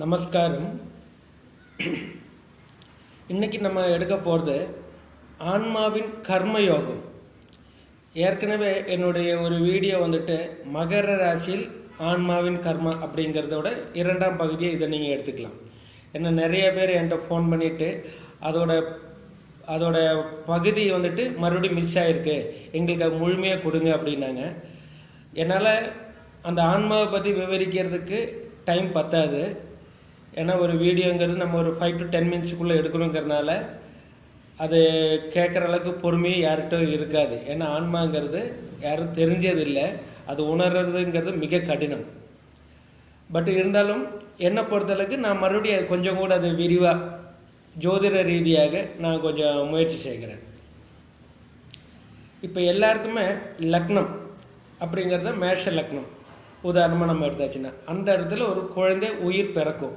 நமஸ்காரம். இன்னைக்கு நம்ம எடுக்க போகிறது ஆன்மாவின் கர்மயோகம். ஏற்கனவே என்னுடைய ஒரு வீடியோ வந்துட்டு மகர ராசியில் ஆன்மாவின் கர்மா அப்படிங்கிறதோட இரண்டாம் பகுதியை இதை நீங்கள் எடுத்துக்கலாம். ஏன்னா நிறைய பேர் என்கிட்ட ஃபோன் பண்ணிட்டு அதோட அதோட பகுதி வந்துட்டு மறுபடியும் மிஸ் ஆயிருக்கு. எங்களுக்கு அது முழுமையாக கொடுங்க அப்படின்னாங்க. என்னால் அந்த ஆன்மாவை பற்றி விவரிக்கிறதுக்கு டைம் பத்தாது. ஏன்னா ஒரு வீடியோங்கிறது நம்ம ஒரு ஃபைவ் டு டென் மினிட்ஸுக்குள்ளே எடுக்கணுங்கிறனால அது கேட்குற அளவுக்கு பொறுமையும் யார்கிட்டும் இருக்காது. ஏன்னா ஆன்மாங்கிறது யாரும் தெரிஞ்சது இல்லை அது உணர்றதுங்கிறது மிக கடினம். பட் இருந்தாலும் என்னை பொறுத்தளவுக்கு நான் மறுபடியும் அது கொஞ்சம் கூட அது விரிவாக ஜோதிட ரீதியாக நான் கொஞ்சம் முயற்சி செய்கிறேன். இப்போ எல்லாருக்குமே லக்னம் அப்படிங்கிறது மேஷ லக்னம். உதாரணமாக நம்ம எடுத்தாச்சுன்னா அந்த இடத்துல ஒரு குழந்தை உயிர் பிறக்கும்.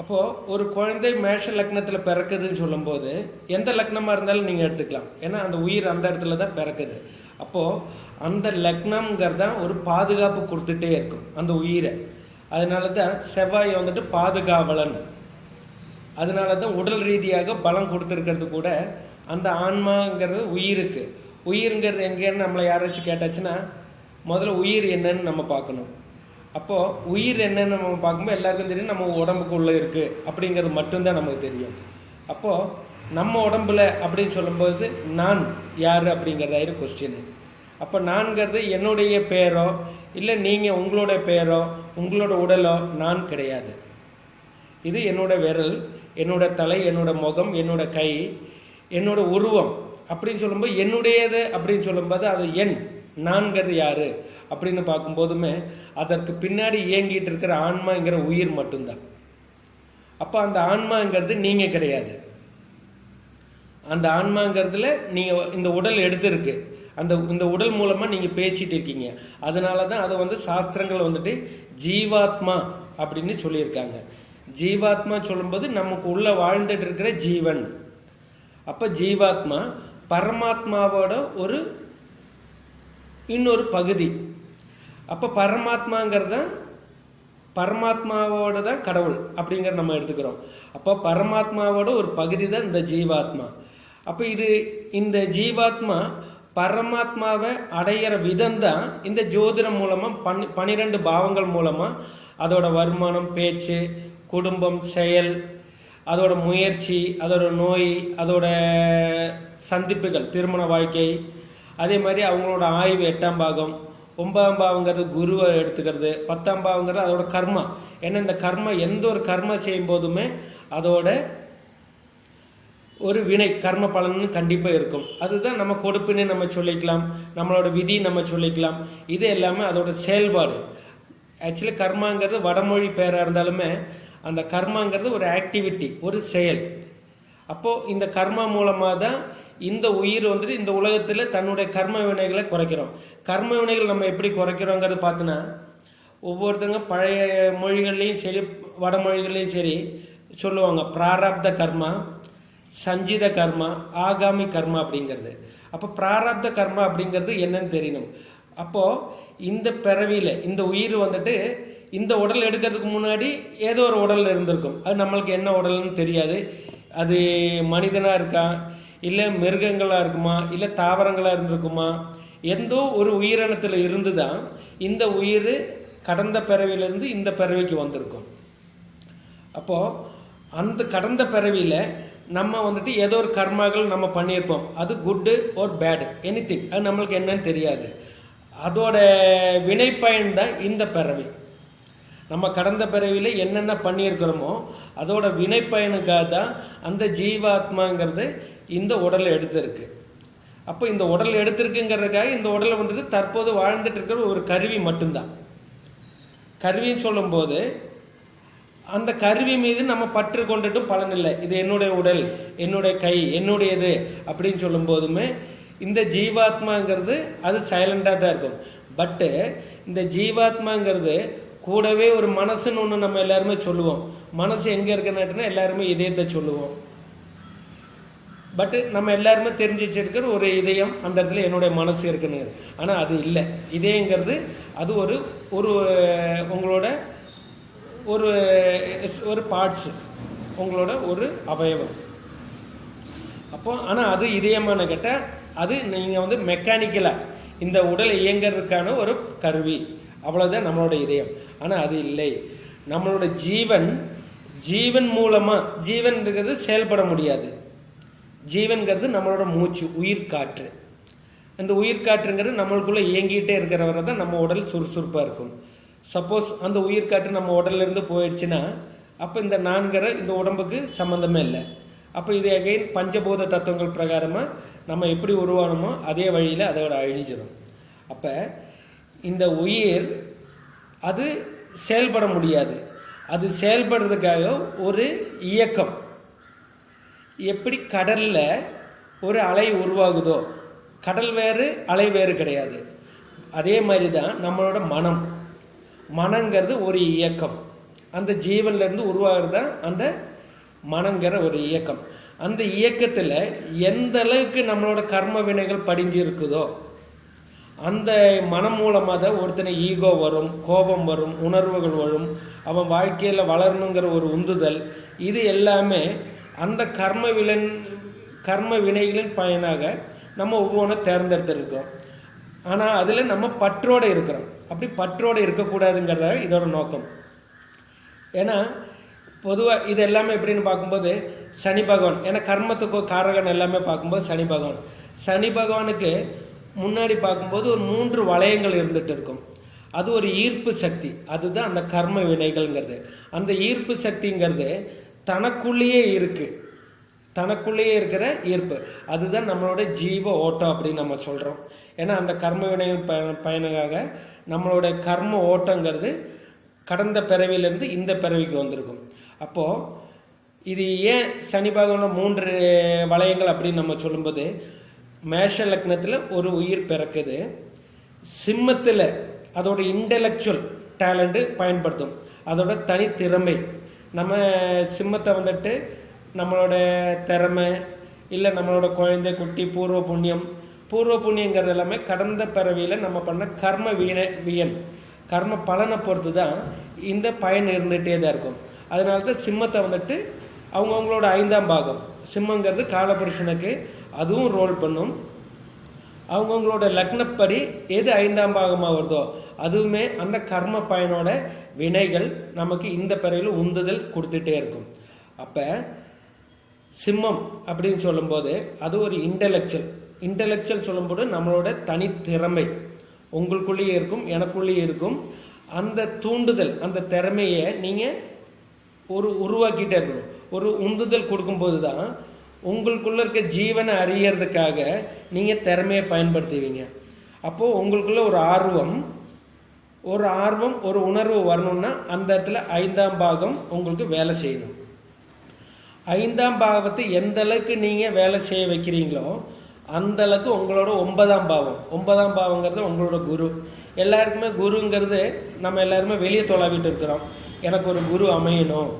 அப்போது ஒரு குழந்தை மேஷ லக்னத்தில் பிறக்குதுன்னு சொல்லும்போது எந்த லக்னமாக இருந்தாலும் நீங்கள் எடுத்துக்கலாம். ஏன்னா அந்த உயிர் அந்த இடத்துல தான் பிறக்குது. அப்போது அந்த லக்னம்ங்கிறது தான் ஒரு பாதுகாப்பு கொடுத்துட்டே இருக்கும் அந்த உயிரை. அதனால தான் செவ்வாய் வந்துட்டு பாதுகாவலன். அதனால தான் உடல் ரீதியாக பலம் கொடுத்துருக்கிறது கூட அந்த ஆன்மாங்கிறது உயிருக்கு. உயிருங்கிறது எங்கேன்னு நம்மளை யாராச்சும் கேட்டாச்சுன்னா முதல்ல உயிர் என்னன்னு நம்ம பார்க்கணும். அப்போது உயிர் என்னன்னு நம்ம பார்க்கும்போது எல்லாருக்கும் தெரியும் நம்ம உடம்புக்குள்ளே இருக்குது அப்படிங்கிறது மட்டும்தான் நமக்கு தெரியும். அப்போது நம்ம உடம்புல அப்படின்னு சொல்லும்போது நான் யார் அப்படிங்கிறதாயிரும் கொஸ்டின் அப்போ நான்கிறது என்னுடைய பேரோ இல்லை நீங்கள் உங்களோட பேரோ உங்களோட உடலோ நான் கிடையாது. இது என்னோட விரல் என்னோட தலை என்னோட முகம் என்னோட கை என்னோட உருவம் அப்படின்னு சொல்லும்போது என்னுடையது அப்படின்னு சொல்லும்போது அது என் நான்கிறது யாரு? அப்படின்னு பார்க்கும்போதுமே அதற்கு பின்னாடி இயங்கிட்டு இருக்கிற ஆன்மாங்கிற உயிர் மட்டும்தான். அப்போ அந்த ஆன்மாங்கிறது நீங்கள் கிடையாது. அந்த ஆன்மாங்கிறதுல நீங்கள் இந்த உடல் எடுத்திருக்கு. அந்த இந்த உடல் மூலமாக நீங்கள் பேசிட்டு இருக்கீங்க. அதனால தான் அதை வந்து சாஸ்திரங்கள் வந்துட்டு ஜீவாத்மா அப்படின்னு சொல்லியிருக்காங்க. ஜீவாத்மா சொல்லும்போது நமக்கு உள்ள வாழ்ந்துட்டு இருக்கிற ஜீவன். அப்போ ஜீவாத்மா பரமாத்மாவோட ஒரு இன்னொரு பகுதி. அப்ப பரமாத்மாங்கிறது தான் பரமாத்மாவோட தான் கடவுள் அப்படிங்கிற நம்ம எடுத்துக்கிறோம். அப்போ பரமாத்மாவோட ஒரு பகுதி தான் இந்த ஜீவாத்மா. அப்போ இது இந்த ஜீவாத்மா பரமாத்மாவை அடையிற விதம் தான் இந்த ஜோதிடம் மூலமாக பன் பனிரெண்டு பாவங்கள் மூலமாக அதோட வருமானம் பேச்சு குடும்பம் செயல் அதோட முயற்சி அதோட நோய் அதோட சந்திப்புகள் திருமண வாழ்க்கை அதே மாதிரி அவங்களோட ஆய்வு எட்டாம் பாகம் ஒன்பதாம் பாவங்கிறது குருவை எடுத்துக்கிறது பத்தாம் பாவங்கிறது அதோட கர்மா. ஏன்னா இந்த கர்மா எந்த ஒரு கர்மா செய்யும் போதுமே அதோட ஒரு வினை கர்ம பலன்னு கண்டிப்பாக இருக்கும். அதுதான் நம்ம கொடுப்புன்னு நம்ம சொல்லிக்கலாம் நம்மளோட விதி நம்ம சொல்லிக்கலாம். இது எல்லாமே அதோட செயல்பாடு. ஆக்சுவலி கர்மாங்கிறது வடமொழி பேராக இருந்தாலுமே அந்த கர்மாங்கிறது ஒரு ஆக்டிவிட்டி ஒரு செயல். அப்போது இந்த கர்மா மூலமாக தான் இந்த உயிர் வந்துட்டு இந்த உலகத்தில் தன்னுடைய கர்ம வினைகளை குறைக்கிறோம். கர்ம வினைகள் நம்ம எப்படி குறைக்கிறோங்கிறது பார்த்தோன்னா ஒவ்வொருத்தங்க பழைய மொழிகள்லையும் சரி வடமொழிகள்லையும் சரி சொல்லுவாங்க. பிராரப்த கர்மா சஞ்சித கர்மா ஆகாமி கர்மா அப்படிங்கிறது. அப்போ பிராரப்த கர்மா அப்படிங்கிறது என்னன்னு தெரியணும். அப்போது இந்த பிறவியில் இந்த உயிர் வந்துட்டு இந்த உடல் எடுக்கிறதுக்கு முன்னாடி ஏதோ ஒரு உடல் இருந்திருக்கும். அது நம்மளுக்கு என்ன உடல்னு தெரியாது. அது மனிதனாக இருக்கா? இல்லை மிருகங்களாக இருக்குமா? இல்லை தாவரங்களாக இருந்திருக்குமா? எந்தோ ஒரு உயிரினத்தில் இருந்து தான் இந்த உயிர் கடந்த பிறவியிலேருந்து இந்த பிறவிக்கு வந்திருக்கும். அப்போது அந்த கடந்த பிறவியில் நம்ம வந்துட்டு ஏதோ ஒரு கர்மாக்கள் நம்ம பண்ணியிருப்போம். அது குட்டு ஒரு பேடு எனி திங் அது நம்மளுக்கு என்னன்னு தெரியாது. அதோட வினைப்பயன் தான் இந்த பிறவி. நம்ம கடந்த பிறவியில் என்னென்ன பண்ணியிருக்கிறோமோ அதோட வினைப்பயனுக்காக தான் அந்த ஜீவாத்மாங்கிறது இந்த உடலை எடுத்திருக்கு. அப்போ இந்த உடல் எடுத்திருக்குங்கிறதுக்காக இந்த உடலை வந்துட்டு தற்போது வாழ்ந்துட்டு இருக்கிற ஒரு கருவி மட்டும்தான். கருவின்னு சொல்லும்போது அந்த கருவி மீது நம்ம பற்று கொண்டுட்டும் பலன் இல்லை. இது என்னுடைய உடல் என்னுடைய கை என்னுடையது அப்படின்னு சொல்லும் போதுமே இந்த ஜீவாத்மாங்கிறது அது சைலண்டாக தான் இருக்கும். பட்டு இந்த ஜீவாத்மாங்கிறது கூடவே ஒரு மனசுன்னு ஒன்று நம்ம எல்லாருமே சொல்லுவோம். மனசு எங்கே இருக்குன்னு எல்லாருமே இதயத்தை சொல்லுவோம். பட்டு நம்ம எல்லாருமே தெரிஞ்சு வச்சிருக்கிற ஒரு இதயம் அந்த இடத்துல என்னுடைய மனசு இருக்குன்னு. ஆனால் அது இல்லை. இதயங்கிறது அது ஒரு ஒரு உங்களோட ஒரு ஒரு பார்ட்ஸ் உங்களோட ஒரு அவயவம். அப்போ ஆனால் அது இதயமான கேட்டால் அது நீங்கள் வந்து மெக்கானிக்கலாக இந்த உடலை இயங்கிறதுக்கான ஒரு கருவி. அவ்வளோதான் நம்மளோட இதயம். ஆனால் அது இல்லை. நம்மளோட ஜீவன் ஜீவன் மூலமாக ஜீவன்ன்றது செயல்பட முடியாது. ஜீவன்கிறது நம்மளோட மூச்சு உயிர் காற்று. அந்த உயிர் காற்றுங்கிறது நம்மளுக்குள்ளே இயங்கிட்டே இருக்கிறவரை தான் நம்ம உடல் சுறுசுறுப்பாக இருக்கும். சப்போஸ் அந்த உயிர் காற்று நம்ம உடல்ல இருந்து போயிடுச்சுன்னா அப்போ இந்த நான்கிற இந்த உடம்புக்கு சம்மந்தமே இல்லை. அப்போ இது அகைன் பஞ்சபூத தத்துவங்கள் பிரகாரமாக நம்ம எப்படி உருவானமோ அதே வழியில் அதோட அழிஞ்சிடும் அப்போ இந்த உயிர் அது செயல்பட முடியாது. அது செயல்படுறதுக்காக ஒரு இயக்கம். எப்படி கடலில் ஒரு அலை உருவாகுதோ கடல் வேறு அலை வேறு கிடையாது. அதே மாதிரி தான் நம்மளோட மனம். மனங்கிறது ஒரு இயக்கம். அந்த ஜீவன்லேருந்து உருவாகிறது தான் அந்த மனங்கிற ஒரு இயக்கம். அந்த இயக்கத்தில் எந்த அளவுக்கு நம்மளோட கர்ம வினைகள் படிஞ்சு இருக்குதோ அந்த மனம் மூலமாக தான் ஒருத்தனை ஈகோ வரும் கோபம் வரும் உணர்வுகள் வரும் அவன் வாழ்க்கையில் வளரணுங்கிற ஒரு உந்துதல் இது எல்லாமே அந்த கர்ம விலன் கர்ம வினைகளின் பயனாக நம்ம ஒவ்வொன்றும் தேர்ந்தெடுத்திருக்கோம். ஆனால் அதில் நம்ம பற்றோடு இருக்கிறோம். அப்படி பற்றோடு இருக்கக்கூடாதுங்கிறத இதோட நோக்கம். ஏன்னா பொதுவாக இது எல்லாமே எப்படின்னு பார்க்கும்போது சனி பகவான் ஏன்னா கர்மத்துக்கு காரகன் எல்லாமே பார்க்கும்போது சனி பகவான். சனி பகவானுக்கு முன்னாடி பார்க்கும்போது ஒரு மூன்று வளையங்கள் இருந்துட்டு இருக்கும். அது ஒரு ஈர்ப்பு சக்தி. அதுதான் அந்த கர்ம வினைகள்ங்கிறது. அந்த ஈர்ப்பு சக்திங்கிறது தனக்குள்ளேயே இருக்கு. தனக்குள்ளேயே இருக்கிற ஈர்ப்பு. அதுதான் நம்மளோட ஜீவ ஓட்டம் அப்படின்னு நம்ம சொல்கிறோம் ஏன்னா அந்த கர்ம வினையின் பய பயனாக நம்மளோட கர்ம ஓட்டங்கிறது கடந்த பிறவியிலேருந்து இந்த பிறவிக்கு வந்திருக்கும். அப்போது இது ஏன் சனி பகவானோட மூன்று வளையங்கள் அப்படின்னு நம்ம சொல்லும்போது மேஷ லக்னத்தில் ஒரு உயிர் பிறக்குது. சிம்மத்தில் அதோட இன்டெலெக்சுவல் டேலண்ட்டு பயன்படுத்தும். அதோட தனித்திறமை. நம்ம சிம்மத்தை வந்துட்டு நம்மளோட திறமை இல்லை நம்மளோட குழந்தை குட்டி பூர்வ புண்ணியம். பூர்வ புண்ணியங்கிறது எல்லாமே கடந்த பிறவியில் நம்ம பண்ண கர்ம வீண வியன் கர்ம பலனை பொறுத்து தான் இந்த பயன் இருந்துகிட்டே தான் இருக்கும். அதனால தான் சிம்மத்தை வந்துட்டு அவங்கவுங்களோட ஐந்தாம் பாகம். சிம்மங்கிறது காலபுருஷனுக்கு அதுவும் ரோல் பண்ணும். அவங்கவுங்களோட லக்னப்படி எது ஐந்தாம் பாகமாக வருதோ அதுவுமே அந்த கர்ம பயனோட வினைகள் நமக்கு இந்த பிறவியில் உந்துதல் கொடுத்துட்டே இருக்கும். அப்போ சிம்மம் அப்படின்னு சொல்லும்போது அது ஒரு இன்டெலெக்சுவல் இன்டெலெக்சுவல் சொல்லும்போது நம்மளோட தனித்திறமை. உங்களுக்குள்ளேயே இருக்கும் எனக்குள்ளேயே இருக்கும். அந்த தூண்டுதல் அந்த திறமையை நீங்கள் ஒரு உருவாக்கிட்டே இருக்கணும். ஒரு உந்துதல் கொடுக்கும்போது தான் உங்களுக்குள்ள இருக்க ஜீவனை அறியறதுக்காக நீங்கள் திறமையை பயன்படுத்துவீங்க. அப்போது உங்களுக்குள்ள ஒரு ஆர்வம் ஒரு ஆர்வம் ஒரு உணர்வு வரணும்னா அந்த இடத்துல ஐந்தாம் பாகம் உங்களுக்கு வேலை செய்யணும். ஐந்தாம் பாகத்தை எந்த அளவுக்கு நீங்கள் வேலை செய்ய வைக்கிறீங்களோ அந்த அளவுக்கு உங்களோட ஒன்பதாம் பாவம். ஒன்பதாம் பாவங்கிறது உங்களோட குரு. எல்லாருக்குமே குருங்கிறது நம்ம எல்லாருமே வெளியே தொலைவிட்டு இருக்கிறோம். எனக்கு ஒரு குரு அமையணும்.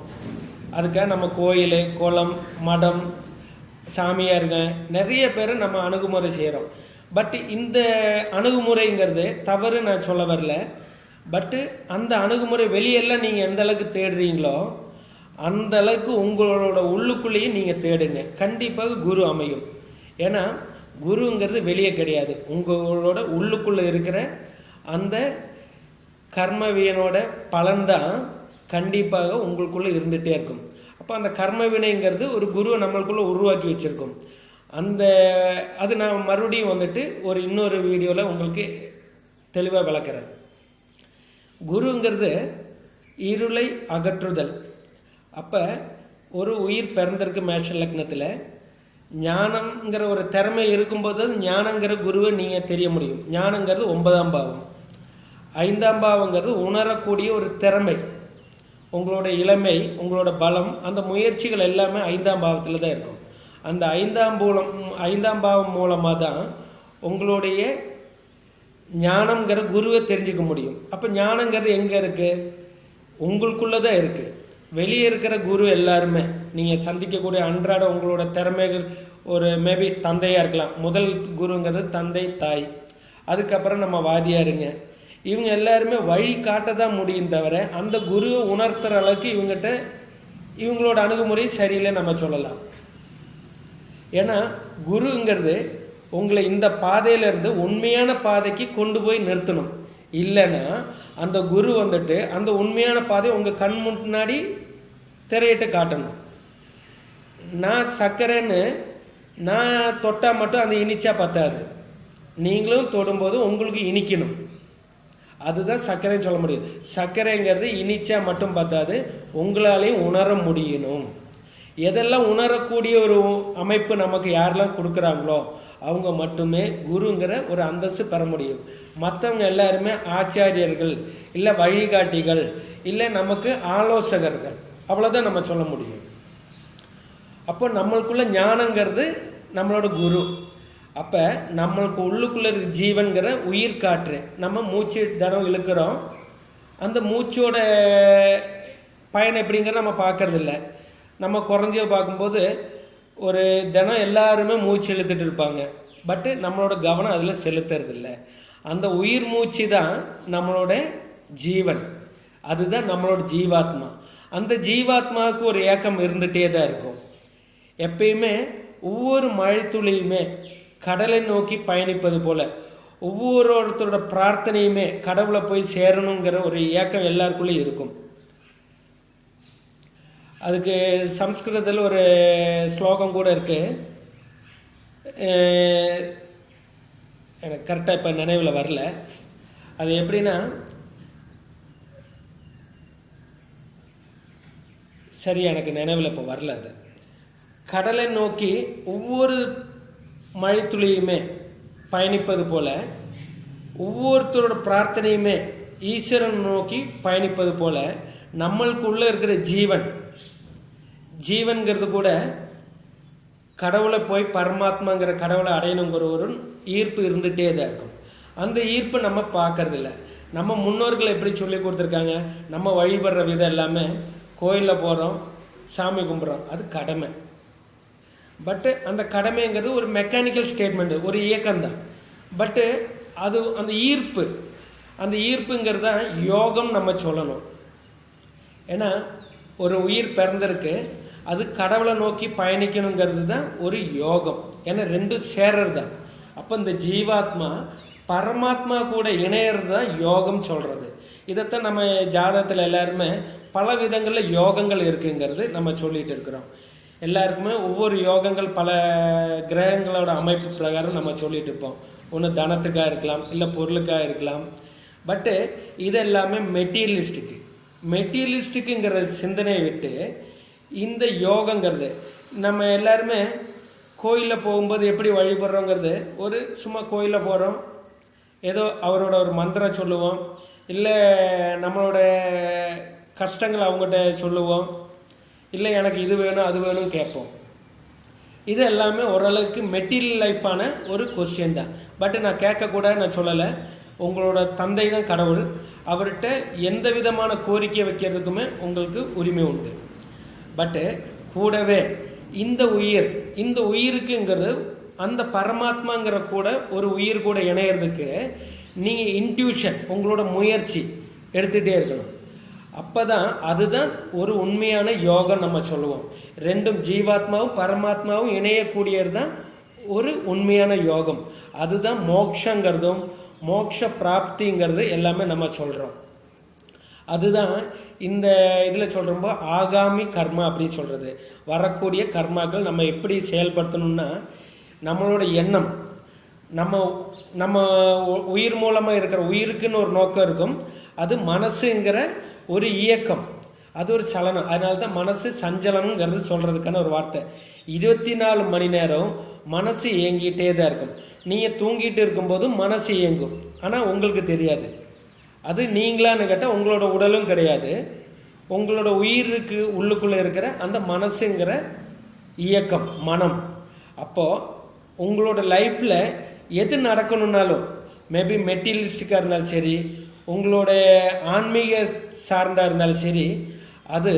அதுக்காக நம்ம கோயில் குளம் மடம் சாமியாருங்க நிறைய பேர் நம்ம அணுகுமுறை செய்கிறோம் பட் இந்த அணுகுமுறைங்கிறது தவறு நான் சொல்ல வரல. பட்டு அந்த அணுகுமுறை வெளியெல்லாம் நீங்கள் எந்த அளவுக்கு தேடுறீங்களோ அந்த அளவுக்கு உங்களோட உள்ளுக்குள்ளேயே நீங்கள் தேடுங்க. கண்டிப்பாக குரு அமையும். ஏன்னா குருங்கிறது வெளியே கிடையாது. உங்களோட உள்ளுக்குள்ளே இருக்கிற அந்த கர்மவியனோட பலன்தான் கண்டிப்பாக உங்களுக்குள்ளே இருந்துகிட்டே இருக்கும். அப்போ அந்த கர்ம வினைங்கிறது ஒரு குருவை நம்மளுக்குள்ளே உருவாக்கி வச்சுருக்கோம். அந்த அது நான் மறுபடியும் வந்துட்டு ஒரு இன்னொரு வீடியோவில் உங்களுக்கு தெளிவாக விளக்குறேன். குருங்கிறது இருளை அகற்றுதல். அப்போ ஒரு உயிர் பிறந்திருக்கு மேஷ லக்னத்தில் ஞானங்கிற ஒரு திறமை இருக்கும்போது ஞானங்கிற குருவை நீங்கள் தெரிய முடியும். ஞானங்கிறது ஒன்பதாம் பாவம். ஐந்தாம் பாவங்கிறது உணரக்கூடிய ஒரு திறமை. உங்களோட இளமை உங்களோட பலம் அந்த முயற்சிகள் எல்லாமே ஐந்தாம் பாவத்தில் தான் இருக்கும். அந்த ஐந்தாம் மூலம் ஐந்தாம் பாவம் மூலமாக தான் உங்களுடைய ஞானம்ங்கிற குருவை தெரிஞ்சுக்க முடியும். அப்போ ஞானங்கிறது எங்கே இருக்குது உங்களுக்குள்ளே தான் இருக்குது வெளியே இருக்கிற குரு எல்லாருமே நீங்கள் சந்திக்கக்கூடிய அன்றாட உங்களோட திறமைகள் ஒரு மேபி தந்தையாக இருக்கலாம். முதல் குருங்கிறது தந்தை தாய். அதுக்கப்புறம் நம்ம வாதியாருங்க. இவங்க எல்லாருமே வழி காட்ட தான் முடியும் தவிர அந்த குருவை உணர்த்துற அளவுக்கு இவங்ககிட்ட இவங்களோட அணுகுமுறை சரியில்லை நம்ம சொல்லலாம். ஏன்னா குருங்கிறது உங்களை இந்த பாதையில இருந்து உண்மையான பாதைக்கு கொண்டு போய் நிறுத்தணும். இல்லைன்னா அந்த குரு வந்துட்டு அந்த உண்மையான பாதை உங்கள் கண் முன்னாடி திரையிட்டு காட்டணும். நான் சர்க்கரைன்னு நான் தொட்டால் மட்டும் அந்த இனிச்சா பத்தாது. நீங்களும் தொடும்போது உங்களுக்கு இனிக்கணும். அதுதான் சர்க்கரை சொல்ல முடியும். சர்க்கரைங்கிறது இனிச்சா மட்டும் பத்தாது உங்களாலையும் உணர முடியணும். எதெல்லாம் உணரக்கூடிய ஒரு அமைப்பு நமக்கு யாரெல்லாம் கொடுக்குறாங்களோ அவங்க மட்டுமே குருங்கிற ஒரு அந்தஸ்து பெற முடியும். மற்றவங்க எல்லாருமே ஆச்சாரியர்கள் இல்லை வழிகாட்டிகள் இல்லை நமக்கு ஆலோசகர்கள். அவ்வளோதான் நம்ம சொல்ல முடியும். அப்போ நம்மளுக்குள்ள ஞானங்கிறது நம்மளோட குரு. அப்போ நம்மளுக்கு உள்ளுக்குள்ள இருக்க ஜீவன்கிற உயிர் காற்று. நம்ம மூச்சு தினம் இழுக்கிறோம். அந்த மூச்சோட பயன் எப்படிங்கிறத நம்ம பார்க்கறதில்ல. நம்ம குறைஞ்ச பார்க்கும்போது ஒரு தினம் எல்லாருமே மூச்சு இழுத்துட்டு இருப்பாங்க. பட்டு நம்மளோட கவனம் அதில் செலுத்துறதில்ல. அந்த உயிர் மூச்சு தான் நம்மளோட ஜீவன். அதுதான் நம்மளோட ஜீவாத்மா. அந்த ஜீவாத்மாவுக்கு ஒரு ஏக்கம் இருந்துகிட்டே தான் இருக்கும். எப்பயுமே ஒவ்வொரு மழைத்துளியுமே கடலை நோக்கி பயணிப்பது போல ஒவ்வொருத்தரோட பிரார்த்தனையுமே கடவுளை போய் சேரணுங்கிற ஒரு ஏக்கம் எல்லாருக்குள்ளேயும் இருக்கும். அதுக்கு சம்ஸ்கிருதத்தில் ஒரு ஸ்லோகம் கூட இருக்கு. எனக்கு கரெக்டாக இப்போ நினைவில் வரல. அது எப்படின்னா சரி எனக்கு நினைவில் இப்போ வரல அது. கடலை நோக்கி ஒவ்வொரு மழைத்துளியுமே பயணிப்பது போல ஒவ்வொருத்தரோட பிரார்த்தனையுமே ஈஸ்வரன் நோக்கி பயணிப்பது போல நம்மளுக்குள்ள இருக்கிற ஜீவன் ஜீவன்கிறது கூட கடவுளை போய் பரமாத்மாங்கிற கடவுளை அடையணுங்கிற ஒரு ஈர்ப்பு இருந்துகிட்டே தான் இருக்கும். அந்த ஈர்ப்பு நம்ம பார்க்கறதில்ல. நம்ம முன்னோர்கள் எப்படி சொல்லி கொடுத்துருக்காங்க? நம்ம வழிபடுற விதம் எல்லாமே கோயிலில் போகிறோம் சாமி கும்பிட்றோம். அது கடமை. பட்டு அந்த கடமைங்கிறது ஒரு மெக்கானிக்கல் ஸ்டேட்மெண்ட் ஒரு இயக்கம் தான் பட்டு அது அந்த ஈர்ப்பு அந்த ஈர்ப்புங்கிறது தான் யோகம் நம்ம சொல்லணும். ஏன்னா ஒரு உயிர் பிறந்திருக்கு அது கடவுளை நோக்கி பயணிக்கணுங்கிறது தான் ஒரு யோகம். ஏன்னா ரெண்டும் சேரர் தான் அப்போ இந்த ஜீவாத்மா பரமாத்மா கூட இணையறது தான் யோகம் சொல்கிறது இதைத்தான் நம்ம ஜாதகத்தில் எல்லாருமே பல விதங்களில் யோகங்கள் இருக்குங்கிறது நம்ம சொல்லிட்டு இருக்கிறோம். எல்லாருக்குமே ஒவ்வொரு யோகங்கள் பல கிரகங்களோட அமைப்பு பிரகாரம் நம்ம சொல்லிட்டு இருப்போம். ஒன்று தனத்துக்காக இருக்கலாம் இல்லை பொருளுக்காக இருக்கலாம். பட்டு இது எல்லாமே மெட்டீரியலிஸ்டுக்கு மெட்டீரியலிஸ்டுக்குங்கிற சிந்தனையை விட்டு இந்த யோகங்கிறது நம்ம எல்லாருமே கோயிலில் போகும்போது எப்படி வழிபடுறோங்கிறது ஒரு சும்மா கோயிலில் போகிறோம் ஏதோ அவரோட ஒரு மந்திரம் சொல்லுவோம் இல்லை நம்மளோட கஷ்டங்கள் அவங்ககிட்ட சொல்லுவோம். இல்லை எனக்கு இது வேணும் அது வேணும் கேட்போம். இது எல்லாமே ஓரளவுக்கு மெட்டீரியல் லைஃப்பான ஒரு கொஸ்டின் தான். பட் நான் கேட்கக்கூடாது நான் சொல்லலை. உங்களோட தந்தை தான் கடவுள். அவர்கிட்ட எந்த விதமான கோரிக்கை வைக்கிறதுக்குமே உங்களுக்கு உரிமை உண்டு. பட்டு கூடவே இந்த உயிர் இந்த உயிருக்குங்கிறது அந்த பரமாத்மாங்கிற கூட ஒரு உயிர் கூட இணையறதுக்கு நீங்கள் இன்ட்யூஷன் உங்களோட முயற்சி எடுத்துகிட்டே இருக்கணும். அப்பதான் அதுதான் ஒரு உண்மையான யோகம் நம்ம சொல்லுவோம். ரெண்டும் ஜீவாத்மாவும் பரமாத்மாவும் இணையக்கூடியது தான் ஒரு உண்மையான யோகம். அதுதான் மோக்ஷங்கிறதும் மோக்ஷ பிராப்திங்கிறது எல்லாமே நம்ம சொல்கிறோம் அதுதான் இந்த இதில் சொல்கிறப்போ ஆகாமி கர்மா அப்படின்னு சொல்கிறது வரக்கூடிய கர்மாக்கள் நம்ம எப்படி செயல்படுத்தணும்னா நம்மளோட எண்ணம் நம்ம நம்ம உ- உயிர் மூலமாக இருக்கிற உயிருக்குன்னு ஒரு நோக்கம் இருக்கும். அது மனசுங்கிற ஒரு இயக்கம். அது ஒரு சலனம். அதனால தான் மனசு சஞ்சலனங்கிறது சொல்கிறதுக்கான ஒரு வார்த்தை. இருபத்தி நாலு மணி நேரம் மனசு இயங்கிட்டே தான் இருக்கும். நீங்கள் தூங்கிட்டு இருக்கும்போதும் மனசு இயங்கும். ஆனால் உங்களுக்கு தெரியாது. அது நீங்களான்னு கேட்டால் உங்களோட உடலும் கிடையாது. உங்களோட உயிருக்கு உள்ளுக்குள்ளே இருக்கிற அந்த மனசுங்கிற இயக்கம் மனம். அப்போது உங்களோட லைஃப்பில் எது நடக்கணும்னாலும் மேபி மெட்டீரியலிஸ்டிக்காக இருந்தாலும் சரி உங்களுடைய ஆன்மீக சார்ந்தா இருந்தாலும் சரி அது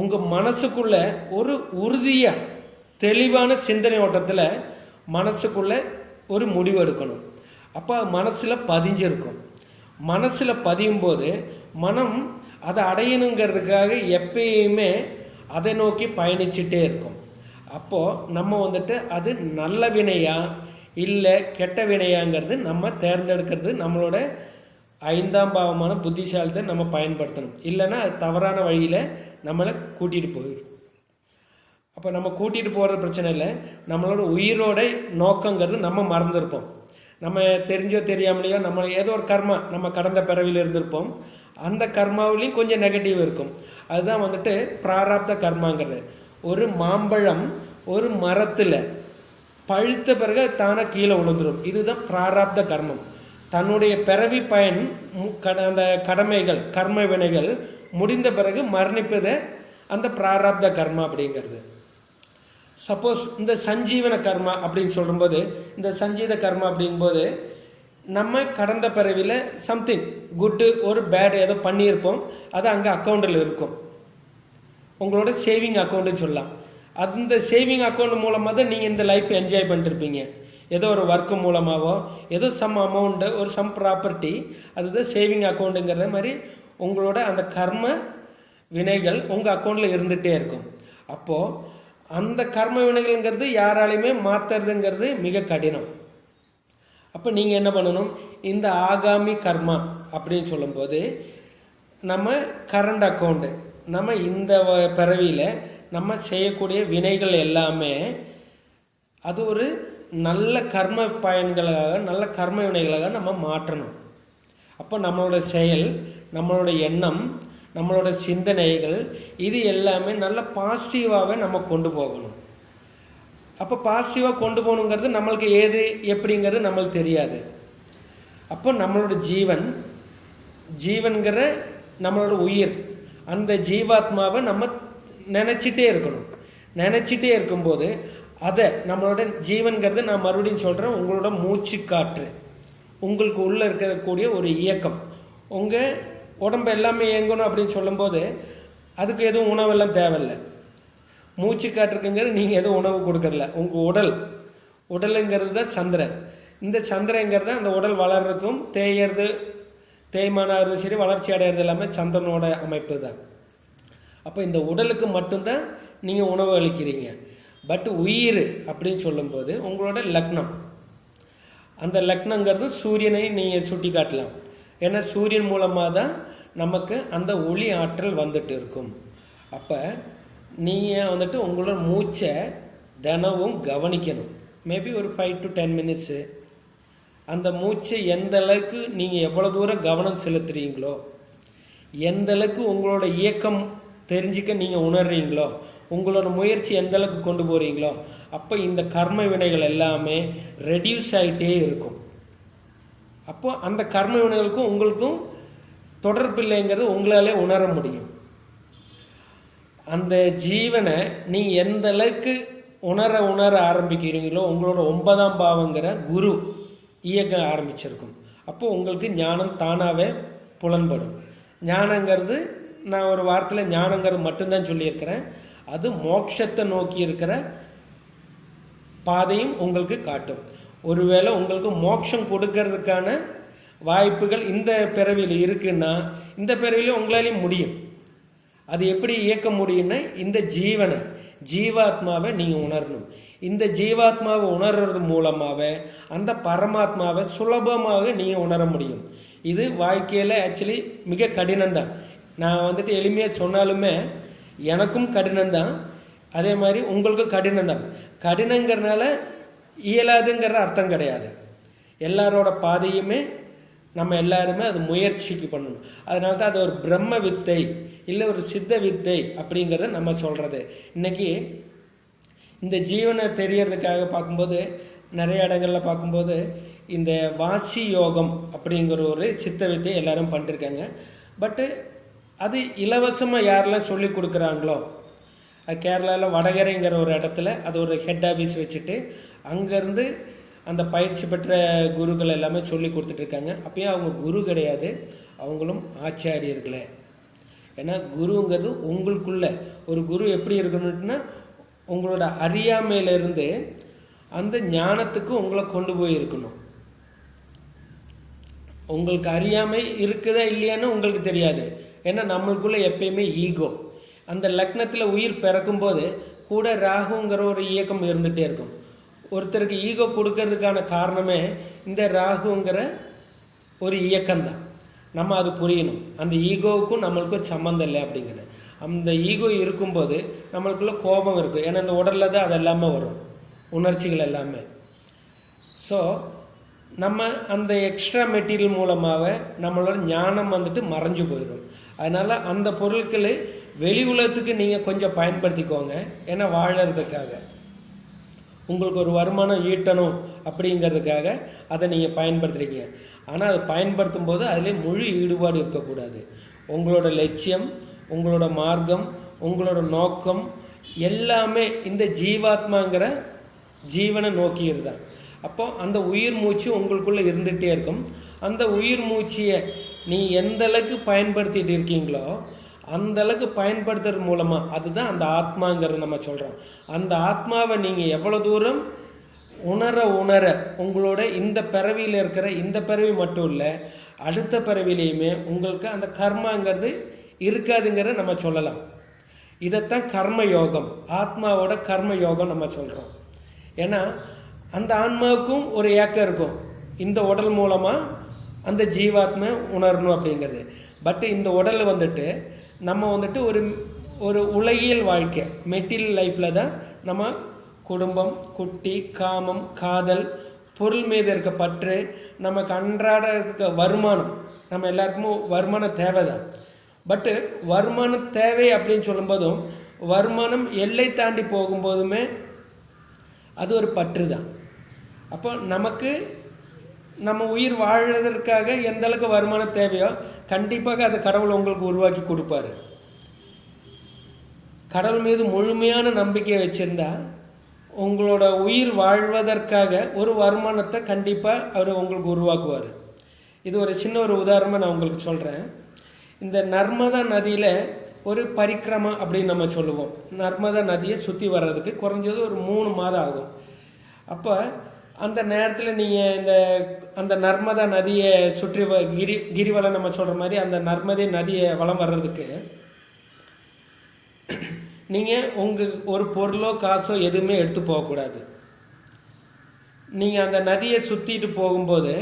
உங்கள் மனசுக்குள்ள ஒரு உறுதியாக தெளிவான சிந்தனை ஓட்டத்தில் மனசுக்குள்ள ஒரு முடிவு எடுக்கணும். அப்போ மனசில் பதிஞ்சிருக்கும். மனசில் பதியும் போது மனம் அதை அடையணுங்கிறதுக்காக எப்பயுமே அதை நோக்கி பயணிச்சுட்டே இருக்கும். அப்போது நம்ம வந்துட்டு அது நல்ல வினையா இல்லை கெட்ட வினையாங்கிறது நம்ம தேர்ந்தெடுக்கிறது நம்மளோட ஐந்தாம் பாவமான புத்திசாலித்தை நம்ம பயன்படுத்தணும். இல்லைன்னா அது தவறான வழியில் நம்மளை கூட்டிகிட்டு போயிடும் அப்போ நம்ம கூட்டிகிட்டு போகிறது பிரச்சனை இல்லை. நம்மளோட உயிரோட நோக்கங்கிறது நம்ம மறந்துருப்போம். நம்ம தெரிஞ்சோ தெரியாமலையோ நம்ம ஏதோ ஒரு கர்மா நம்ம கடந்த பிறவியில் இருந்திருப்போம். அந்த கர்மாவிலையும் கொஞ்சம் நெகட்டிவ் இருக்கும். அதுதான் வந்துட்டு பிராராப்த கர்மாங்கிறது. ஒரு மாம்பழம் ஒரு மரத்தில் பழுத்த பிறகு தானாக கீழே விழுந்துடும் இதுதான் பிராராப்த கர்மம். தன்னுடைய பிறவி பயன் மு- கட- அந்த கடமைகள் கர்ம வினைகள் முடிந்த பிறகு மரணிப்பதை அந்த பிராராப்த கர்மா அப்படிங்கிறது. சப்போஸ் இந்த சஞ்சீவன கர்மா அப்படின்னு சொல்லும்போது இந்த சஞ்சீத கர்மா அப்படிங்கும்போது நம்ம கடந்த பிறவியில் சம்திங் குட்டு ஒரு பேடு ஏதோ பண்ணியிருப்போம் அது அங்கே அக்கௌண்ட்டில் இருக்கும். உங்களோட சேவிங் அக்கௌண்ட்டுன்னு சொல்லலாம். அந்த சேவிங் அக்கௌண்ட் மூலமாக தான் நீங்கள் இந்த லைஃப் என்ஜாய் பண்ணிருப்பீங்க ஏதோ ஒரு ஒர்க்கு மூலமாகவோ ஏதோ சம் அமௌண்ட்டு ஒரு சம் ப்ராப்பர்ட்டி அதுதான் சேவிங் அக்கௌண்ட்டுங்கிற மாதிரி உங்களோட அந்த கர்ம வினைகள் உங்கள் அக்கௌண்ட்டில் இருந்துகிட்டே இருக்கும். அப்போது அந்த கர்ம வினைகள்ங்கிறது யாராலையுமே மாற்றுறதுங்கிறது மிக கடினம். அப்போ நீங்கள் என்ன பண்ணணும்? இந்த ஆகாமி கர்மா அப்படின்னு சொல்லும்போது நம்ம கரண்ட் அக்கௌண்ட்டு நம்ம இந்த பிறவியில் நம்ம செய்யக்கூடிய வினைகள் எல்லாமே அது ஒரு நல்ல கர்ம பயன்களாக நல்ல கர்ம வினைகளாக நம்ம மாற்றணும். அப்போ நம்மளோட செயல் நம்மளோட எண்ணம் நம்மளோட சிந்தனைகள் இது எல்லாமே நல்ல பாசிட்டிவாகவே நம்ம கொண்டு போகணும். அப்போ பாசிட்டிவாக கொண்டு போகணுங்கிறது நம்மளுக்கு ஏது எப்படிங்கிறது நம்மளுக்கு தெரியாது. அப்போ நம்மளோட ஜீவன் ஜீவன்கிற நம்மளோட உயிர் அந்த ஜீவாத்மாவை நம்ம நினச்சிட்டே இருக்கணும். நினச்சிட்டே இருக்கும்போது அதை நம்மளோட ஜீவன்கிறது நான் மறுபடியும் சொல்கிறேன் உங்களோட மூச்சு காற்று உங்களுக்கு உள்ளே இருக்கக்கூடிய ஒரு இயக்கம். உங்கள் உடம்பு எல்லாமே இயங்கணும் அப்படின்னு சொல்லும்போது அதுக்கு எதுவும் உணவெல்லாம் தேவையில்லை. மூச்சு காற்றுக்குங்கிறது நீங்கள் எதுவும் உணவு கொடுக்கறல. உங்கள் உடல். உடலுங்கிறது தான் சந்திரன் இந்த சந்திரங்கிறது அந்த உடல் வளர்றதுக்கும் தேயறது தேய்மானாகிறது சரி வளர்ச்சி அடையிறது எல்லாமே சந்திரனோட அமைப்பு தான். அப்போ இந்த உடலுக்கு மட்டும்தான் நீங்கள் உணவு அளிக்கிறீங்க. பட் உயிர் அப்படின்னு சொல்லும்போது உங்களோட லக்னம். அந்த லக்னங்கிறது சூரியனை நீங்கள் சுட்டி காட்டலாம் ஏன்னா சூரியன் மூலமாக தான் நமக்கு அந்த ஒளி ஆற்றல் வந்துட்டு இருக்கும். அப்போ நீங்கள் வந்துட்டு உங்களோட மூச்சை தினமும் கவனிக்கணும். மேபி ஒரு ஃபைவ் டு டென் மினிட்ஸு அந்த மூச்சை எந்த அளவுக்கு நீங்கள் எவ்வளோ தூரம் கவனம் செலுத்துறீங்களோ எந்த அளவுக்கு உங்களோட இயக்கம் தெரிஞ்சுக்க நீங்கள் உணர்றீங்களோ உங்களோட முயற்சி எந்த அளவுக்கு கொண்டு போகிறீங்களோ அப்போ இந்த கர்ம வினைகள் எல்லாமே ரெடியூஸ் ஆகிட்டே இருக்கும். அப்போ அந்த கர்ம வினைகளுக்கும் உங்களுக்கும் தொடர்பு இல்லைங்கிறது உங்களாலே உணர முடியும். அந்த ஜீவனை நீங்கள் எந்த அளவுக்கு உணர உணர ஆரம்பிக்கிறீங்களோ உங்களோட ஒன்பதாம் பாவங்கிற குரு இயக்க ஆரம்பிச்சிருக்கும். அப்போ உங்களுக்கு ஞானம் தானாகவே புலன்படும். ஞானங்கிறது நான் ஒரு வாரத்தில் ஞானங்கிறது மட்டும்தான் சொல்லியிருக்கிறேன். அது மோட்சத்தை நோக்கி இருக்கிற பாதையும் உங்களுக்கு காட்டும். ஒருவேளை உங்களுக்கு மோட்சம் கொடுக்கறதுக்கான வாய்ப்புகள் இந்த பிறவியில் இருக்குன்னா இந்த பிறவிலையும் உங்களாலையும் முடியும். அது எப்படி இயக்க முடியும்னா இந்த ஜீவனை ஜீவாத்மாவை நீங்கள் உணரணும். இந்த ஜீவாத்மாவை உணர்றது மூலமாகவே அந்த பரமாத்மாவை சுலபமாக நீங்கள் உணர முடியும். இது வாழ்க்கையில் ஆக்சுவலி மிக கடினம்தான். நான் வந்துட்டு எளிமையாக சொன்னாலுமே எனக்கும் கடினம்தான். அதே மாதிரி உங்களுக்கும் கடினம்தான். கடினங்கிறனால இயலாதுங்கிற அர்த்தம் கிடையாது. எல்லாரோட பாதையுமே நம்ம எல்லாருமே அது முயற்சிக்கு பண்ணணும். அதனால தான் அது ஒரு பிரம்ம வித்தை இல்லை ஒரு சித்த வித்தை அப்படிங்கிறத நம்ம சொல்கிறது இன்றைக்கி இந்த ஜீவனை தெரியறதுக்காக பார்க்கும்போது நிறைய இடங்கள்ல பார்க்கும்போது இந்த வாசி யோகம் அப்படிங்கிற ஒரு சித்த வித்தை எல்லாரும் பண்ணிருக்காங்க. பட்டு அது இலவசமாக யாரெல்லாம் சொல்லி கொடுக்குறாங்களோ கேரளாவில் வடகரைங்கிற ஒரு இடத்துல அது ஒரு ஹெட் ஆஃபீஸ் வச்சுட்டு அங்கேருந்து அந்த பயிற்சி பெற்ற குருக்கள் எல்லாமே சொல்லி கொடுத்துட்ருக்காங்க அப்பயும் அவங்க குரு கிடையாது. அவங்களும் ஆச்சாரியர்களே. ஏன்னா குருங்கிறது உங்களுக்குள்ள ஒரு குரு எப்படி இருக்கணும்னா உங்களோட அறியாமையிலிருந்து அந்த ஞானத்துக்கு உங்களை கொண்டு போய் இருக்கணும் உங்களுக்கு அறியாமை இருக்குதா இல்லையான்னு உங்களுக்கு தெரியாது. ஏன்னா நம்மளுக்குள்ள எப்பயுமே ஈகோ அந்த லக்னத்தில் உயிர் பிறக்கும்போது கூட ராகுங்கிற ஒரு இயக்கம் இருந்துகிட்டே இருக்கும். ஒருத்தருக்கு ஈகோ கொடுக்கறதுக்கான காரணமே இந்த ராகுங்கிற ஒரு இயக்கம்தான். நம்ம அது புரியணும். அந்த ஈகோவுக்கும் நம்மளுக்கும் சம்மந்தம் இல்லை அப்படிங்கிறது. அந்த ஈகோ இருக்கும்போது நம்மளுக்குள்ள கோபம் இருக்கும். ஏன்னா இந்த உடலில் தான் அது எல்லாமே வரும். உணர்ச்சிகள் எல்லாமே. ஸோ நம்ம அந்த எக்ஸ்ட்ரா மெட்டீரியல் மூலமாக நம்மளோட ஞானம் வந்துட்டு மறைஞ்சு போயிடும். அதனால் அந்த பொருட்களை வெளி உலகத்துக்கு நீங்கள் கொஞ்சம் பயன்படுத்திக்கோங்க. ஏன்னா வாழறதுக்காக. உங்களுக்கு ஒரு வருமானம் ஈட்டணும் அப்படிங்கிறதுக்காக அதை நீங்கள் பயன்படுத்துகிறீங்க ஆனால் அதை பயன்படுத்தும் போது அதிலே முழு ஈடுபாடு இருக்கக்கூடாது. உங்களோட லட்சியம் உங்களோட மார்க்கம் உங்களோட நோக்கம் எல்லாமே இந்த ஜீவாத்மாங்கிற ஜீவனை நோக்கியது தான் அப்போ அந்த உயிர் மூச்சு உங்களுக்குள்ளே இருந்துகிட்டே இருக்கும். அந்த உயிர் மூச்சியை நீ எந்த அளவுக்கு பயன்படுத்திட்டு இருக்கீங்களோ அந்த அளவுக்கு பயன்படுத்துறது மூலமாக அதுதான் அந்த ஆத்மாங்கிறத நம்ம சொல்கிறோம் அந்த ஆத்மாவை நீங்கள் எவ்வளோ தூரம் உணர உணர உங்களோட இந்த பிறவியில் இருக்கிற இந்த பிறவி மட்டும் இல்லை அடுத்த பிறவிலையுமே உங்களுக்கு அந்த கர்மாங்கிறது இருக்காதுங்கிறத நம்ம சொல்லலாம். இதைத்தான் கர்ம யோகம் ஆத்மாவோட கர்ம யோகம் நம்ம சொல்கிறோம் ஏன்னா அந்த ஆன்மாவுக்கும் ஒரு ஏக்கம் இருக்கும். இந்த உடல் மூலமாக அந்த ஜீவாத்மா உணரணும் அப்படிங்கிறது. பட் இந்த உடல் வந்துட்டு நம்ம வந்துட்டு ஒரு ஒரு உலகியல் வாழ்க்கை மெட்டீரியல் லைஃப்பில் தான் நம்ம குடும்பம் குட்டி காமம் காதல் பொருள் மீது இருக்க பற்று நமக்கு அன்றாட இருக்க வருமானம் நம்ம எல்லாருக்குமே வருமானம் தேவை தான் பட்டு வருமானம் தேவை அப்படின்னு சொல்லும்போதும் வருமானம் எல்லை தாண்டி போகும்போதுமே அது ஒரு பற்று தான் அப்போ நமக்கு நம்ம உயிர் வாழ்வதற்காக எந்த அளவுக்கு வருமானம் தேவையோ கண்டிப்பாக அது கடவுள் உங்களுக்கு உருவாக்கி கொடுப்பாரு. கடவுள் மீது முழுமையான நம்பிக்கை வச்சிருந்தா உங்களோட உயிர் வாழ்வதற்காக ஒரு வருமானத்தை கண்டிப்பாக அவர் உங்களுக்கு உருவாக்குவார். இது ஒரு சின்ன ஒரு உதாரணமாக நான் உங்களுக்கு சொல்கிறேன் இந்த நர்மதா நதியில் ஒரு பரிக்கிரமா அப்படின்னு நம்ம சொல்லுவோம். நர்மதா நதியை சுற்றி வர்றதுக்கு குறைஞ்சது ஒரு மூணு மாதம் ஆகும். அப்போ அந்த நேரத்தில் நீங்கள் இந்த அந்த நர்மதா நதியை சுற்றி வ கிரி கிரிவலம் நம்ம சொல்கிற மாதிரி அந்த நர்மதை நதியை வளம் வர்றதுக்கு நீங்கள் உங்கள் ஒரு பொருளோ காசோ எதுவுமே எடுத்து போகக்கூடாது. நீங்கள் அந்த நதியை சுற்றிட்டு போகும்போது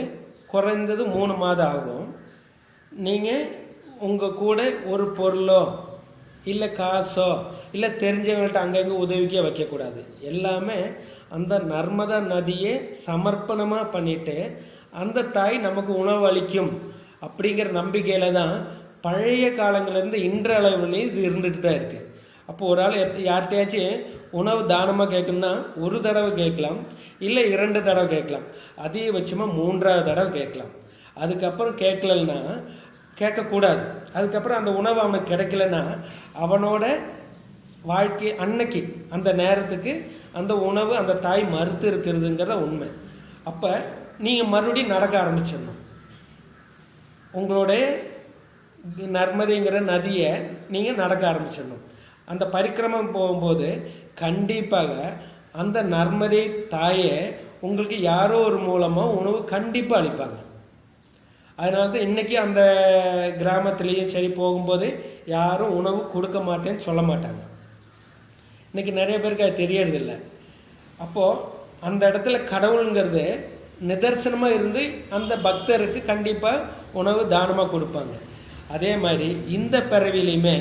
குறைந்தது மூணு மாதம் ஆகும். நீங்கள் உங்கள் கூட ஒரு பொருளோ இல்லை காசோ இல்லை தெரிஞ்சவங்கள்ட்ட அங்கங்கே உதவிக்கே வைக்கக்கூடாது. எல்லாமே அந்த நர்மதா நதியை சமர்ப்பணமாக பண்ணிட்டு அந்த தாய் நமக்கு உணவு அளிக்கும் அப்படிங்கிற நம்பிக்கையில தான் பழைய காலங்கள்லேருந்து இன்றளவுலேயும் இது இருந்துட்டு தான் இருக்குது அப்போ ஒரு ஆள் யார்கிட்டயாச்சும் உணவு தானமாக கேட்கணும்னா ஒரு தடவை கேட்கலாம் இல்லை இரண்டு தடவை கேட்கலாம் அதிகபட்சமாக மூன்றாவது தடவை கேட்கலாம். அதுக்கப்புறம் கேட்கலன்னா கேட்கக்கூடாது. அதுக்கப்புறம் அந்த உணவு அவனுக்கு கிடைக்கலன்னா அவனோட வாழ்க்கை அன்னைக்கு அந்த நேரத்துக்கு அந்த உணவு அந்த தாய் மறுத்து இருக்கிறதுங்கிறத உண்மை. அப்போ நீங்கள் மறுபடியும் நடக்க ஆரம்பிச்சிடணும். உங்களுடைய நர்மதைங்கிற நதியை நீங்கள் நடக்க ஆரம்பிச்சிடணும். அந்த பரிக்கிரமம் போகும்போது கண்டிப்பாக அந்த நர்மதை தாயை உங்களுக்கு யாரோ ஒரு மூலமாக உணவு கண்டிப்பாக அளிப்பாங்க. அதனால தான் இன்றைக்கி அந்த கிராமத்துலேயும் சரி போகும்போது யாரும் உணவு கொடுக்க மாட்டேன்னு சொல்ல மாட்டாங்க. இன்றைக்கி நிறைய பேருக்கு அது தெரியறதில்ல. அப்போது அந்த இடத்துல கடவுளுங்கிறது நிதர்சனமாக இருந்து அந்த பக்தருக்கு கண்டிப்பாக உணவு தானமாக கொடுப்பாங்க. அதே மாதிரி இந்த பிறவிலையுமே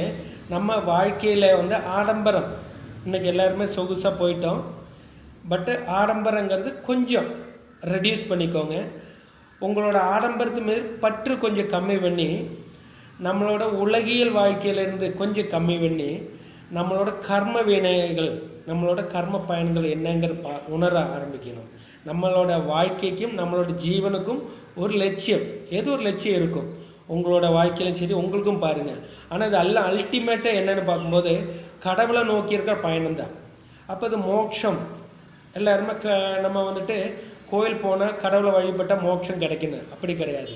நம்ம வாழ்க்கையில் வந்து ஆடம்பரம் இன்றைக்கி எல்லாருமே சொகுசாக போயிட்டோம். பட்டு ஆடம்பரங்கிறது கொஞ்சம் ரெடியூஸ் பண்ணிக்கோங்க. உங்களோட ஆடம்பரத்து மீது பற்று கொஞ்சம் கம்மி பண்ணி நம்மளோட உலகியல் வாழ்க்கையிலேருந்து கொஞ்சம் கம்மி பண்ணி நம்மளோட கர்ம வினைகள் நம்மளோட கர்ம பயன்கள் என்னங்கிற பா உணர ஆரம்பிக்கணும். நம்மளோட வாழ்க்கைக்கும் நம்மளோட ஜீவனுக்கும் ஒரு லட்சியம். ஏதோ ஒரு லட்சியம் இருக்கும். உங்களோட வாழ்க்கையிலும் சரி உங்களுக்கும் பாருங்கள் ஆனால் இது எல்லாம் அல்டிமேட்டாக என்னென்னு பார்க்கும்போது கடவுளை நோக்கி இருக்கிற பயணம் தான் அப்போ அது மோட்சம். எல்லாருமே க நம்ம வந்துட்டு கோயில் போனால் கடவுளை வழிபட்டால் மோட்சம் கிடைக்கணும் அப்படி கிடையாது.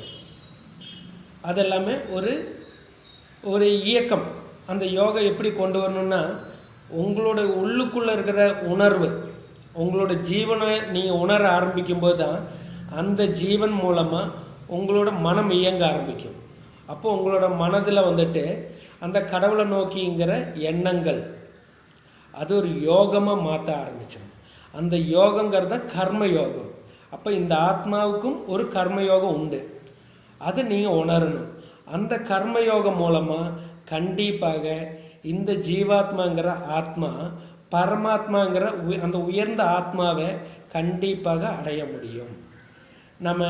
அதெல்லாமே ஒரு ஒரு இயக்கம். அந்த யோகா எப்படி கொண்டு வரணும்னா உங்களோட உள்ளுக்குள்ளே இருக்கிற உணர்வு உங்களோட ஜீவனை நீங்கள் உணர ஆரம்பிக்கும் போது தான் அந்த ஜீவன் மூலமாக உங்களோட மனம் இயங்க ஆரம்பிக்கும். அப்போ உங்களோட மனதில் வந்துட்டு அந்த கடவுளை நோக்கிங்கிற எண்ணங்கள் அது ஒரு யோகமாக மாற்ற ஆரம்பிச்சிடும். அந்த யோகங்கிறது தான் கர்ம யோகம். அப்போ இந்த ஆத்மாவுக்கும் ஒரு கர்ம யோகம் உண்டு. அதை நீங்கள் உணரணும். அந்த கர்ம யோகம் மூலமாக கண்டிப்பாக இந்த ஜீவாத்மாங்கிற ஆத்மா பரமாத்மாங்கிற அந்த உயர்ந்த ஆத்மாவை கண்டிப்பாக அடைய முடியும். நம்ம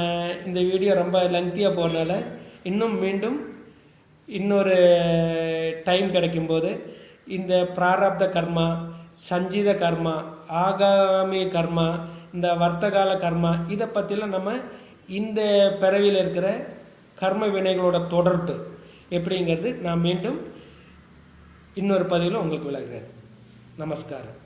இந்த வீடியோ ரொம்ப லெங்க்தியாக போகிறனால இன்னும் மீண்டும் இன்னொரு டைம் கிடைக்கும்போது இந்த பிராரப்த கர்மா சஞ்சித கர்மா ஆகாமி கர்மா இந்த வர்த்தகால கர்மா இதை பற்றிலாம் நம்ம இந்த பிறவியில் இருக்கிற கர்ம வினைகளோட தொடர்பு எப்படிங்கிறது நான் மீண்டும் இன்னொரு பதிவில் உங்களுக்கு விளக்குறேன். நமஸ்காரம்.